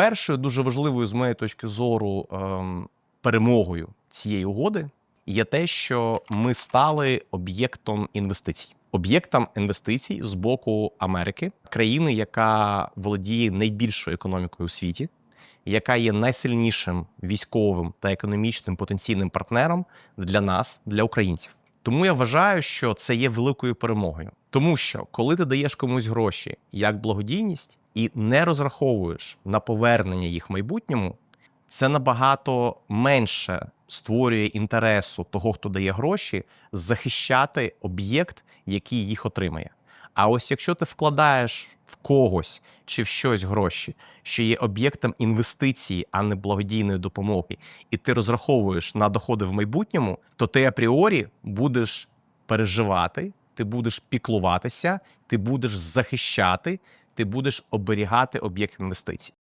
першою дуже важливою з моєї точки зору ем, перемогою цієї угоди є те, що ми стали об'єктом інвестицій. Об'єктом інвестицій з боку Америки, країни, яка володіє найбільшою економікою у світі, яка є найсильнішим військовим та економічним потенційним партнером для нас, для українців. Тому я вважаю, що це є великою перемогою. Тому що коли ти даєш комусь гроші як благодійність і не розраховуєш на повернення їх в майбутньому, це набагато менше створює інтересу того, хто дає гроші, захищати об'єкт, який їх отримає. А ось якщо ти вкладаєш в когось чи в щось гроші, що є об'єктом інвестиції, а не благодійної допомоги, і ти розраховуєш на доходи в майбутньому, то ти апріорі будеш переживати, ти будеш піклуватися, ти будеш захищати, ти будеш оберігати об'єкт інвестицій.